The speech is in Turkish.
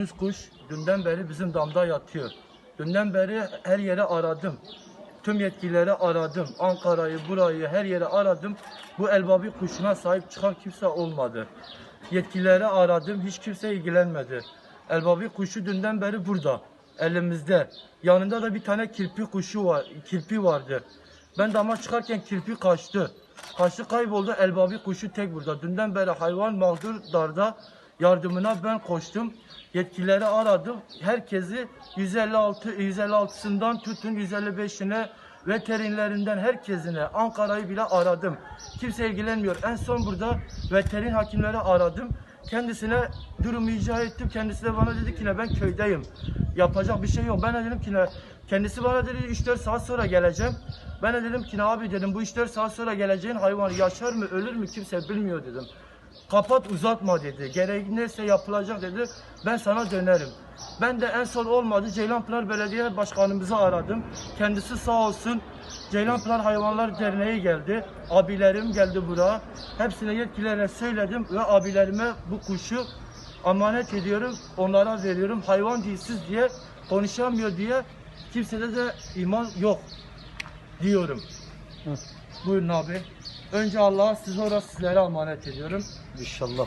Yüz kuş dünden beri bizim damda yatıyor. Dünden beri her yere aradım. Tüm yetkilileri aradım. Ankara'yı, burayı, her yere aradım. Bu elbabi kuşuna sahip çıkan kimse olmadı. Yetkilileri aradım. Hiç kimse ilgilenmedi. Elbabi kuşu dünden beri burada. Elimizde. Yanında da bir tane kirpi kuşu var. Kirpi vardı. Ben dama çıkarken kirpi kaçtı. Kaçtı kayboldu. Elbabi kuşu tek burada. Dünden beri hayvan mağdur darda. Yardımına ben koştum. Yetkilileri aradım. Herkesi 156 156'sından tutun 155'ine veterinlerinden herkesine Ankara'yı bile aradım. Kimse ilgilenmiyor. En son burada veterin hakimleri aradım. Kendisine durumu icra ettim. Kendisi de bana dedi ki ne ben köydeyim. Yapacak bir şey yok. Ben de dedim ki ne kendisi bana dedi 3-4 saat sonra geleceğim. Ben de dedim ki ne abi dedim bu 3-4 saat sonra geleceğin hayvan yaşar mı ölür mü kimse bilmiyor dedim. Kapat uzatma dedi. Gerek neyse yapılacak dedi. Ben sana dönerim. Ben de en son olmadı Ceylanpınar Belediye Başkanımızı aradım. Kendisi sağ olsun Ceylanpınar Hayvanlar Derneği geldi. Abilerim geldi buraya. Hepsine yetkililere söyledim ve abilerime bu kuşu emanet ediyorum. Onlara veriyorum. Hayvan dilsiz diye konuşamıyor diye kimsede de iman yok diyorum. Buyurun abi. Önce Allah'a siz orası sizlere emanet ediyorum. İnşallah.